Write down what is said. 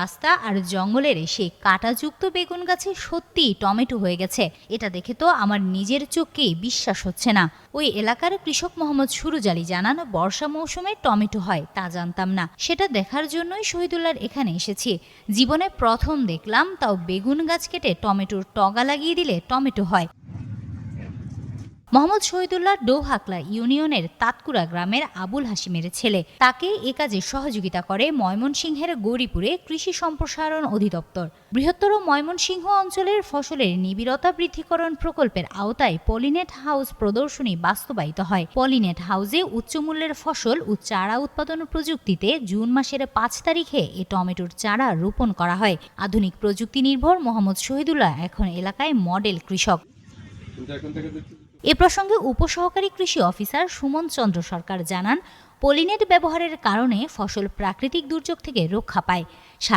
রাস্তা আর জঙ্গলের সেই কাঁটাযুক্ত বেগুন গাছে সত্যিই টমেটো হয়ে গেছে। এটা দেখে তো আমার নিজের চোখকেই বিশ্বাস হচ্ছে না। ওই এলাকার কৃষক মোহাম্মদ সুরুজ আলী জানান, বর্ষা মৌসুমে টমেটো হয়, তা জানতাম না। সেটা দেখার জন্যই শহীদুল্লাহর এখানে এসেছি। জীবনে প্রথম দেখলাম, তাও বেগুন গাছ কেটে টমেটোর টগা লাগিয়ে দিলে টমেটো হয়। মোহাম্মদ শহীদুল্লাহ ডোহাকলা ইউনিয়নের তাতকুড়া গ্রামের আবুল হাসিমের ছেলে। তাকে এ কাজে সহযোগিতা করে ময়মনসিংহের গৌরীপুরে কৃষি সম্প্রসারণ অধিদপ্তর। বৃহত্তর ময়মনসিংহ অঞ্চলের ফসলের নিবিড়তা বৃদ্ধিকরণ প্রকল্পের আওতায় পলিনেট হাউস প্রদর্শনী বাস্তবায়িত হয়। পলিনেট হাউসে উচ্চমূল্যের ফসল ও চারা উৎপাদন প্রযুক্তিতে জুন মাসের পাঁচ তারিখে এ টমেটোর চারা রোপণ করা হয়। আধুনিক প্রযুক্তি নির্ভর মোহাম্মদ শহীদুল্লাহ এখন এলাকায় মডেল কৃষক। এ প্রসঙ্গে উপসহকারী কৃষি অফিসার সুমন চন্দ্র সরকার জানান, পলিনেট ব্যবহারের কারণে ফসল প্রাকৃতিক দুর্যোগ থেকে রক্ষা পায়। সার